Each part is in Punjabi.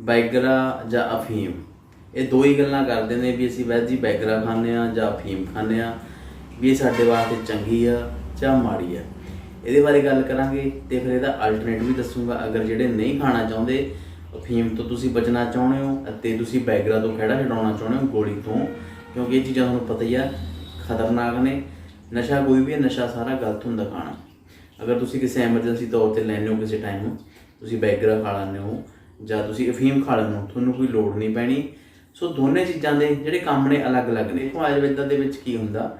ਬੈਗਰਾ ਜਾਂ ਅਫੀਮ। ਇਹ ਦੋ ਹੀ ਗੱਲਾਂ ਕਰਦੇ ਨੇ ਵੀ ਅਸੀਂ ਵੈਦ ਜੀ ਬੈਗਰਾ ਖਾਂਦੇ ਆ ਜਾਂ ਅਫੀਮ ਖਾਂਦੇ ਆ ਵੀ ਇਹ ਸਾਡੇ ਵਾਸਤੇ ਚੰਗੀ ਆ ਜਾਂ ਮਾੜੀ ਆ। ਇਹਦੇ ਬਾਰੇ ਗੱਲ ਕਰਾਂਗੇ ਤੇ ਫਿਰ ਇਹਦਾ ਅਲਟਰਨੇਟ ਵੀ ਦੱਸੂਗਾ। ਅਗਰ ਜਿਹੜੇ ਨਹੀਂ ਖਾਣਾ ਚਾਹੁੰਦੇ, ਅਫੀਮ ਤੋਂ ਤੁਸੀਂ ਬਚਣਾ ਚਾਹੁੰਦੇ ਹੋ ਅਤੇ ਤੁਸੀਂ ਬੈਗਰਾ ਤੋਂ ਖਹਿੜਾ ਛਡਾਉਣਾ ਚਾਹੁੰਦੇ ਹੋ ਗੋਲੀ ਤੋਂ, ਕਿਉਂਕਿ ਇਹ ਚੀਜ਼ਾਂ ਤੁਹਾਨੂੰ ਪਤਾ ਹੀ ਆ, ਖਤਰਨਾਕ ਨੇ। ਨਸ਼ਾ ਕੋਈ ਵੀ ਹੈ, ਨਸ਼ਾ ਸਾਰਾ ਗਲਤ ਹੁੰਦਾ ਖਾਣਾ। ਅਗਰ ਤੁਸੀਂ ਕਿਸੇ ਐਮਰਜੈਂਸੀ ਤੌਰ ਤੇ ਲੈਣੇ ਹੋ, ਕਿਸੇ ਟਾਈਮ ਤੁਸੀਂ ਬੈਗਰਾ ਖਾ ਲੈਂਦੇ ਹੋ ਜਾਂ ਤੁਸੀਂ ਅਫੀਮ ਖਾ ਲੈਂਦੇ ਤੁਹਾਨੂੰ ਕੋਈ ਲੋੜ ਨਹੀਂ ਪੈਣੀ। ਸੋ ਦੋਨੇ ਚੀਜ਼ਾਂ ਦੇ ਜਿਹੜੇ ਕੰਮ ਨੇ ਅਲੱਗ-ਅਲੱਗ ਨੇ। ਦੇਖੋ, ਆਯੁਰਵੇਦਾ ਦੇ ਵਿੱਚ ਕੀ ਹੁੰਦਾ,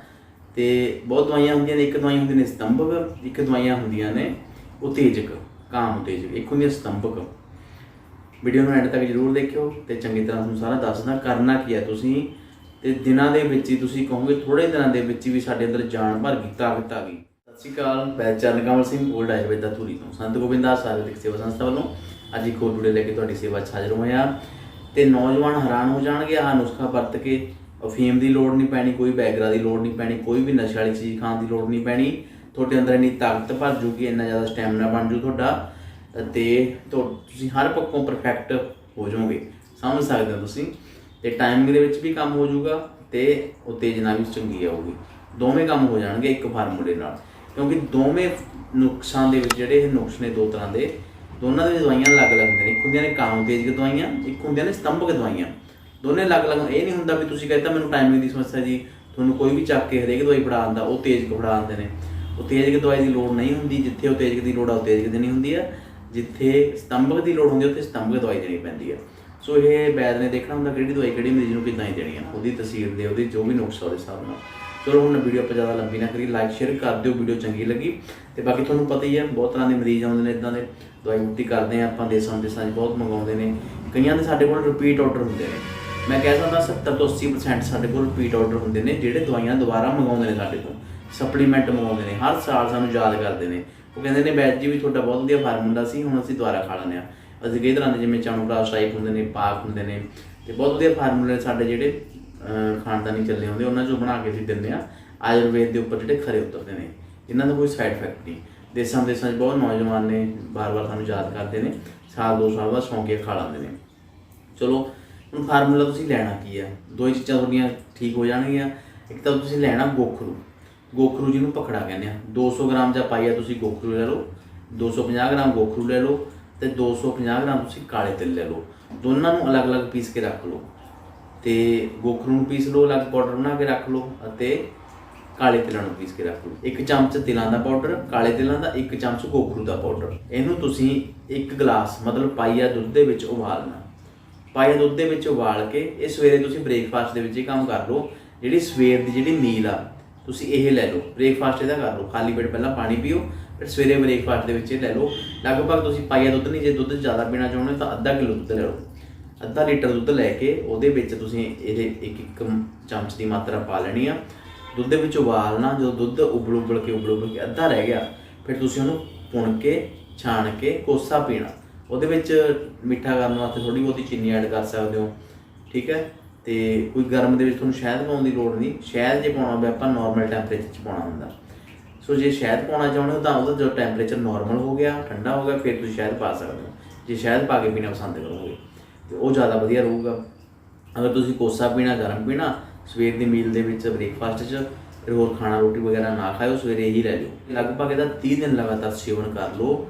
ਤੇ ਬਹੁਤ ਦਵਾਈਆਂ ਹੁੰਦੀਆਂ ਨੇ। ਇੱਕ ਦਵਾਈ ਹੁੰਦੀ ਨੇ ਸਤੰਭਕ ਇੱਕ ਦਵਾਈਆਂ ਹੁੰਦੀਆਂ ਨੇ ਉਤੇਜਕ, ਕਾਮ ਉਤੇਜਕ। ਇੱਕ ਹੁੰਦੀ ਹੈ ਸਤੰਭਕ ਵੀਡੀਓ ਨੂੰ ਐਂਡ ਤੱਕ ਜਰੂਰ ਦੇਖਿਓ ਤੇ ਚੰਗੀ ਤਰ੍ਹਾਂ ਤੁਹਾਨੂੰ ਸਾਰਾ ਦੱਸਦਾ ਕਰਨਾ ਕੀ ਹੈ ਤੁਸੀਂ। ਤੇ ਦਿਨਾਂ ਦੇ ਵਿੱਚ ਹੀ ਤੁਸੀਂ ਕਹੋਗੇ ਥੋੜੇ ਦਿਨਾਂ ਦੇ ਵਿੱਚ ਹੀ ਵੀ ਸਾਡੇ ਅੰਦਰ ਜਾਨ ਭਰ ਗਈ, ਤਾਕਤ ਆ ਗਈ। ਸਤਿ ਸ਼੍ਰੀ ਅਕਾਲ, ਮੈਂ ਚਰਨ ਕਮਲ ਸਿੰਘ ਓਲਡ ਆਯੁਰਵੇਦਾ ਧੂਰੀ ਤੋਂ। ਸੰਤ ਗੋਬਿੰਦਾਸ ਆਯੁਰਵੈਦਿਕ ਸੇਵਾ ਸੰਸਥਾ ਵੱਲੋਂ ਅੱਜ ਇੱਕ ਹੋਰ ਵੀਡੀਓ ਲੈ ਕੇ ਤੁਹਾਡੀ ਸੇਵਾ 'ਚ ਹਾਜ਼ਰ ਹੋਏ ਆ ਤੇ ਨੌਜਵਾਨ ਹੈਰਾਨ ਹੋ ਜਾਣਗੇ, ਆਹ ਨੁਸਖਾ ਵਰਤ ਕੇ ਅਫੀਮ ਦੀ ਲੋੜ ਨਹੀਂ ਪੈਣੀ, ਕੋਈ ਬੈਗਰਾ ਦੀ ਲੋੜ ਨਹੀਂ ਪੈਣੀ, ਕੋਈ ਵੀ ਨਸ਼ੇ ਵਾਲੀ ਚੀਜ਼ ਖਾਣ ਦੀ ਲੋੜ ਨਹੀਂ ਪੈਣੀ। ਤੁਹਾਡੇ ਅੰਦਰ ਇੰਨੀ ਤਾਕਤ ਭਰ ਜੂਗੀ, ਇੰਨਾ ਜ਼ਿਆਦਾ ਸਟੈਮਿਨਾ ਬਣ ਜੂ ਤੁਹਾਡਾ, ਤੇ ਤੁਸੀਂ ਹਰ ਪੱਖੋਂ ਪਰਫੈਕਟ ਹੋ ਜਾਓਗੇ। ਸਮਝ ਸਕਦੇ ਹੋ ਤੁਸੀਂ? ਤੇ ਟਾਈਮਿੰਗ ਦੇ ਵਿੱਚ ਵੀ ਕੰਮ ਹੋ ਜਾਊਗਾ ਤੇ ਉਤੇਜਨਾ ਵੀ ਚੰਗੀ ਆਊਗੀ। ਦੋਵੇਂ ਕੰਮ ਹੋ ਜਾਣਗੇ ਇੱਕ ਫਾਰਮੂਲੇ ਨਾਲ। ਕਿਉਂਕਿ ਦੋਵੇਂ ਨੁਕਸਾਂ ਦੇ ਵਿੱਚ ਜਿਹੜੇ ਇਹ ਨੁਕਸ ਨੇ ਦੋ ਤਰ੍ਹਾਂ ਦੇ ਦੋਨਾਂ ਦੇ ਦਵਾਈਆਂ ਅਲੱਗ-ਅਲੱਗ ਹੁੰਦੀਆਂ ਨੇ। ਇੱਕ ਹੁੰਦੀਆਂ ਨੇ ਕਾਮ ਤੇਜ਼ਕ ਦਵਾਈਆਂ ਇੱਕ ਹੁੰਦੀਆਂ ਨੇ ਸਤੰਭਕ ਦਵਾਈਆਂ। ਦੋਨੇ ਅਲੱਗ-ਅਲੱਗ ਇਹ ਨਹੀਂ ਹੁੰਦਾ ਵੀ ਤੁਸੀਂ ਕਹਿੰਦਾ ਮੈਨੂੰ ਟਾਈਮਿੰਗ ਦੀ ਸਮੱਸਿਆ ਜੀ ਤੁਹਾਨੂੰ ਕੋਈ ਵੀ ਚੱਕ ਕੇ ਹਰੇਕ ਦਵਾਈ ਫੜਾ ਦਿੰਦਾ ਉਹ ਤੇਜ਼ਕ ਫੜਾ ਦਿੰਦੇ ਨੇ। ਉਹ ਤੇਜ਼ਕ ਦਵਾਈ ਦੀ ਲੋੜ ਨਹੀਂ ਹੁੰਦੀ ਜਿੱਥੇ ਉਹ ਤੇਜ਼ਕ ਦੀ ਲੋੜ ਆ ਉਹ ਤੇਜ਼ਕ ਦੇਣੀ ਹੁੰਦੀ ਆ। ਜਿੱਥੇ ਸਤੰਭਕ ਦੀ ਲੋੜ ਹੁੰਦੀ ਆ, ਉੱਥੇ ਸਤੰਭਕ ਦਵਾਈ ਦੇਣੀ ਪੈਂਦੀ ਆ। ਸੋ ਇਹ ਵੈਦ ਨੇ ਦੇਖਣਾ ਹੁੰਦਾ ਕਿਹੜੀ ਦਵਾਈ ਕਿਹੜੀ ਮਰੀਜ਼ ਨੂੰ ਕਿੱਦਾਂ ਹੀ ਦੇਣੀ ਆ ਉਹਦੀ ਤਸਵੀਰ ਦੇ ਉਹਦੇ ਜੋ ਵੀ ਨੁਕਸ ਆ ਉਹਦੇ ਹਿਸਾਬ ਨਾਲ। ਚਲੋ ਹੁਣ ਵੀਡੀਓ ਆਪਾਂ ਜ਼ਿਆਦਾ ਲੰਬੀ ਨਾ ਕਰੀ ਲਾਈਕ ਸ਼ੇਅਰ ਕਰ ਦਿਓ ਵੀਡੀਓ ਚੰਗੀ ਲੱਗੀ। ਤੇ ਬਾਕੀ ਤੁਹਾਨੂੰ ਪਤਾ ਹੀ ਹੈ, ਬਹੁਤ ਤਰ੍ਹਾਂ ਦੇ ਮਰੀਜ਼ ਆਉਂਦੇ ਨੇ ਇਦਾਂ ਦੇ। ਦਵਾਈ ਬੂਟੀ ਕਰਦੇ ਆ ਆਪਾਂ, ਦੇਸਾਂ ਦੇਸਾਂ 'ਚ ਬਹੁਤ ਮੰਗਾਉਂਦੇ ਨੇ। ਕਈਆਂ ਦੇ ਸਾਡੇ ਕੋਲ ਰਿਪੀਟ ਆਰਡਰ ਹੁੰਦੇ ਨੇ। ਮੈਂ ਕਹਿ ਸਕਦਾ 70 ਤੋਂ 80% ਸਾਡੇ ਕੋਲ ਰਿਪੀਟ ਆਰਡਰ ਹੁੰਦੇ ਨੇ, ਜਿਹੜੇ ਦਵਾਈਆਂ ਦੁਬਾਰਾ ਮੰਗਾਉਂਦੇ ਨੇ ਸਾਡੇ ਤੋਂ ਸਪਲੀਮੈਂਟ ਮੰਗਾਉਂਦੇ ਨੇ। ਹਰ ਸਾਲ ਸਾਨੂੰ ਯਾਦ ਕਰਦੇ ਨੇ। ਉਹ ਕਹਿੰਦੇ ਨੇ, ਬੈਚ ਜੀ, ਵੀ ਤੁਹਾਡਾ ਬਹੁਤ ਵਧੀਆ ਫਾਰਮੂਲਾ ਸੀ, ਹੁਣ ਅਸੀਂ ਦੁਬਾਰਾ ਖਾ ਲੈਂਦੇ ਆ ਅਸੀਂ ਕਈ ਤਰ੍ਹਾਂ ਦੇ ਜਿਵੇਂ ਚਾਣੂਪਲਾਸ ਟਾਈਪ ਹੁੰਦੇ ਨੇ, ਪਾਕ ਹੁੰਦੇ ਨੇ। ਤੇ ਬਹੁਤ ਵਧੀਆ ਫਾਰਮੂਲੇ ਸਾਡੇ ਜਿਹੜੇ ਖਾਨਦਾਨੀ ਚੱਲੇ ਹੁੰਦੇ, ਉਹਨਾਂ ਚੋਂ ਬਣਾ ਕੇ ਅਸੀਂ ਦਿੰਦੇ ਆ ਆਯੁਰਵੇਦ ਦੇ ਉੱਪਰ ਜਿਹੜੇ ਖਰੇ ਉਤਰਦੇ ਨੇ, ਇਹਨਾਂ ਦਾ ਕੋਈ ਸਾਈਡ ਇਫੈਕਟ ਨਹੀਂ। ਦੇਸਾਂ ਦੇਸਾਂ 'ਚ ਬਹੁਤ ਨੌਜਵਾਨ ਨੇ, ਬਾਰ-ਬਾਰ ਸਾਨੂੰ ਯਾਦ ਕਰਦੇ ਨੇ, ਸਾਲ, ਦੋ ਸਾਲ ਬਾਅਦ ਸੌਂਕੇ ਖਾ ਲੈਂਦੇ ਨੇ। ਚਲੋ, ਹੁਣ ਫਾਰਮੂਲਾ ਤੁਸੀਂ ਲੈਣਾ ਕੀ ਆ ਦੋ ਹੀ ਚੀਜ਼ਾਂ ਤੁਹਾਡੀਆਂ ਠੀਕ ਹੋ ਜਾਣਗੀਆਂ। ਇੱਕ ਤਾਂ ਤੁਸੀਂ ਲੈਣਾ ਗੋਖਰੂ। ਗੋਖਰੂ ਜਿਹਨੂੰ ਪਕੜਾ ਕਹਿੰਦੇ ਆ। 200 ਗ੍ਰਾਮ ਜਾਂ ਪਾਈਆ ਤੁਸੀਂ ਗੋਖਰੂ ਲੈ ਲਓ। 250 ਗ੍ਰਾਮ ਗੋਖਰੂ ਲੈ ਲਓ ਤੇ 250 ਗ੍ਰਾਮ ਤੁਸੀਂ ਕਾਲੇ ਤਿਲ ਲੈ ਲਓ। ਦੋਨਾਂ ਨੂੰ ਅਲੱਗ-ਅਲੱਗ ਪੀਸ ਕੇ ਰੱਖ ਲਓ। ਤੇ ਗੋਖਰੂ ਨੂੰ ਪੀਸ ਲਓ, ਅਲੱਗ ਪਾਊਡਰ ਬਣਾ ਕੇ ਰੱਖ ਲਓ ਅਤੇ ਕਾਲੇ ਤਿਲਾਂ ਨੂੰ ਪੀਸ ਕੇ ਰੱਖ ਲਓ। ਇੱਕ ਚਮਚ ਤਿਲਾਂ ਦਾ ਪਾਊਡਰ ਕਾਲੇ ਤਿਲਾਂ ਦਾ ਇੱਕ ਚਮਚ ਗੋਖਰੂ ਦਾ ਪਾਊਡਰ ਇਹਨੂੰ ਤੁਸੀਂ ਇੱਕ ਗਲਾਸ ਮਤਲਬ ਪਾਈਆ ਦੁੱਧ ਦੇ ਵਿੱਚ ਉਬਾਲਣਾ। ਪਾਈਆ ਦੁੱਧ ਦੇ ਵਿੱਚ ਉਬਾਲ ਕੇ ਇਹ ਸਵੇਰੇ ਤੁਸੀਂ ਬ੍ਰੇਕਫਾਸਟ ਦੇ ਵਿੱਚ ਇਹ ਕੰਮ ਕਰ ਲਓ। ਜਿਹੜੀ ਸਵੇਰ ਦੀ ਜਿਹੜੀ ਮੀਲ ਆ, ਤੁਸੀਂ ਇਹ ਲੈ ਲਓ। ਬ੍ਰੇਕਫਾਸਟ ਇਹਦਾ ਕਰ ਲਓ। ਖਾਲੀ ਪੇਟ ਪਹਿਲਾਂ ਪਾਣੀ ਪੀਓ, ਫਿਰ ਸਵੇਰੇ ਬ੍ਰੇਕਫਾਸਟ ਦੇ ਵਿੱਚ ਇਹ ਲੈ ਲਓ। ਲਗਭਗ ਤੁਸੀਂ ਪਾਈਆ ਦੁੱਧ ਨਹੀਂ, ਜੇ ਦੁੱਧ ਜ਼ਿਆਦਾ ਪੀਣਾ ਚਾਹੁੰਦੇ ਹੋ ਤਾਂ ਅੱਧਾ ਕਿਲੋ ਦੁੱਧ ਲੈ ਲਓ। ਅੱਧਾ ਲੀਟਰ ਦੁੱਧ ਲੈ ਕੇ ਉਹਦੇ ਵਿੱਚ ਤੁਸੀਂ ਇਹਦੇ ਇੱਕ ਇੱਕ ਚਮਚ ਦੀ ਮਾਤਰਾ ਪਾ ਲੈਣੀ ਆ। ਦੁੱਧ ਦੇ ਵਿੱਚ ਉਬਾਲਣਾ ਜਦੋਂ ਦੁੱਧ ਉਬਲ ਉਬਲ ਕੇ, ਉਬਲ ਉਬਲ ਕੇ ਅੱਧਾ ਰਹਿ ਗਿਆ, ਫਿਰ ਤੁਸੀਂ ਉਹਨੂੰ ਪੁਣ ਕੇ, ਛਾਣ ਕੇ ਕੋਸਾ ਪੀਣਾ। ਉਹਦੇ ਵਿੱਚ ਮਿੱਠਾ ਕਰਨ ਵਾਸਤੇ ਥੋੜੀ ਬਹੁਤੀ ਚੀਨੀ ਐਡ ਕਰ ਸਕਦੇ ਹੋ, ਠੀਕ ਹੈ? ਤੇ ਕੋਈ ਗਰਮ ਦੇ ਵਿੱਚ ਤੁਹਾਨੂੰ ਸ਼ਹਿਦ ਪਾਉਣ ਦੀ ਲੋੜ ਨਹੀਂ। ਸ਼ਹਿਦ ਜੇ ਪਾਉਣਾ ਹੋਵੇ, ਆਪਾਂ ਨਾਰਮਲ ਟੈਂਪਰੇਚਰ 'ਚ ਪਾਉਣਾ ਹੁੰਦਾ। ਸੋ ਜੇ ਸ਼ਹਿਦ ਪਾਉਣਾ ਚਾਹੁੰਦੇ ਹੋ, ਤਾਂ ਉਹਦਾ ਜੋ ਟੈਂਪਰੇਚਰ ਨਾਰਮਲ ਹੋ ਗਿਆ, ਠੰਡਾ ਹੋ ਗਿਆ, ਫਿਰ ਤੁਸੀਂ ਸ਼ਹਿਦ ਪਾ ਸਕਦੇ ਹੋ। ਜੇ ਸ਼ਹਿਦ ਪਾ ਕੇ ਪੀਣਾ ਪਸੰਦ ਕਰੋਗੇ। ਤੇ ਉਹ ਜ਼ਿਆਦਾ ਵਧੀਆ ਰਹੂਗਾ। ਅਗਰ ਤੁਸੀਂ ਕੋਸਾ ਪੀਣਾ, ਗਰਮ ਪੀਣਾ, ਸਵੇਰ ਦੀ ਮੀਲ ਦੇ ਵਿੱਚ ਬ੍ਰੇਕਫਾਸਟ 'ਚ ਹੋਰ ਖਾਣਾ, ਰੋਟੀ ਵਗੈਰਾ ਨਾ ਖਾਓ ਸਵੇਰੇ ਹੀ ਲੈ ਲਓ ਲਗਭਗ ਇਹਦਾ 30 ਦਿਨ ਲਗਾਤਾਰ ਸੇਵਨ ਕਰ ਲਓ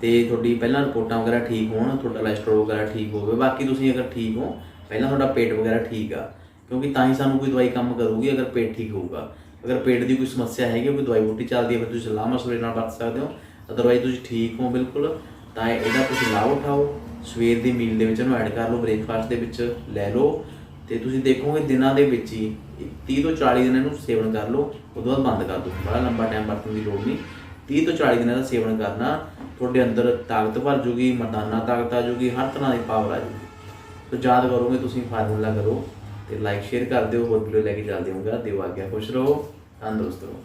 ਤੇ ਤੁਹਾਡੀ ਪਹਿਲਾਂ ਰਿਪੋਰਟਾਂ ਵਗੈਰਾ ਠੀਕ ਹੋਣ, ਤੁਹਾਡਾ ਕੋਲੇਸਟ੍ਰੋਲ ਵਗੈਰਾ ਠੀਕ ਹੋਵੇ। ਬਾਕੀ ਤੁਸੀਂ ਅਗਰ ਠੀਕ ਹੋ, ਪਹਿਲਾਂ ਤੁਹਾਡਾ ਪੇਟ ਵਗੈਰਾ ਠੀਕ ਆ, ਕਿਉਂਕਿ ਤਾਂ ਹੀ ਸਾਨੂੰ ਕੋਈ ਦਵਾਈ ਕੰਮ ਕਰੂਗੀ ਅਗਰ ਪੇਟ ਠੀਕ ਹੋਊਗਾ। ਅਗਰ ਪੇਟ ਦੀ ਕੋਈ ਸਮੱਸਿਆ ਹੈਗੀ ਕੋਈ ਦਵਾਈ ਬੂਟੀ ਚੱਲਦੀ ਹੈ ਫਿਰ ਤੁਸੀਂ ਸਲਾਹ ਮਸ਼ਵਰੇ ਨਾਲ ਵਰਤ ਸਕਦੇ ਹੋ। ਅਦਰਵਾਈਜ਼ ਤੁਸੀਂ ਠੀਕ ਹੋ ਬਿਲਕੁਲ, ਤਾਂ ਇਹ- ਇਹਦਾ ਤੁਸੀਂ ਲਾਭ ਉਠਾਓ। ਸਵੇਰ ਦੀ ਮੀਲ ਦੇ ਵਿੱਚ ਇਹਨੂੰ ਐਡ ਕਰ ਲਓ ਬ੍ਰੇਕਫਾਸਟ ਦੇ ਵਿੱਚ ਲੈ ਲਓ ਤੇ ਤੁਸੀਂ ਦੇਖੋਗੇ ਦਿਨਾਂ ਦੇ ਵਿੱਚ ਹੀ 30 ਤੋਂ 40 ਦਿਨ ਇਹਨੂੰ ਸੇਵਨ ਕਰ ਲਓ ਉਦੋਂ ਬਾਅਦ ਬੰਦ ਕਰ ਦਿਓ। ਬੜਾ ਲੰਬਾ ਟਾਈਮ ਵਰਤਣ ਦੀ ਲੋੜ ਨਹੀਂ। 30 ਤੋਂ 40 ਦਿਨਾਂ ਦਾ ਸੇਵਨ ਕਰਨਾ, ਤੁਹਾਡੇ ਅੰਦਰ ਤਾਕਤ ਭਰ ਜੂਗੀ, ਮਰਦਾਨਾ ਤਾਕਤ ਆ ਜੂਗੀ, ਹਰ ਤਰ੍ਹਾਂ ਦੀ ਪਾਵਰ ਆ ਜੂਗੀ। ਸੋ ਯਾਦ ਕਰੋਗੇ ਤੁਸੀਂ, ਫਾਰਮੂਲਾ ਕਰੋ ਤੇ ਲਾਈਕ ਸ਼ੇਅਰ ਕਰ ਦਿਓ, ਹੋਰ ਵੀਡੀਓ ਲੈ ਕੇ ਚੱਲਦੇ ਹੋਗਾ ਦਿਓ ਆਗਿਆ, ਖੁਸ਼ ਰਹੋ, ਤੰਦਰੁਸਤ ਰਹੋ।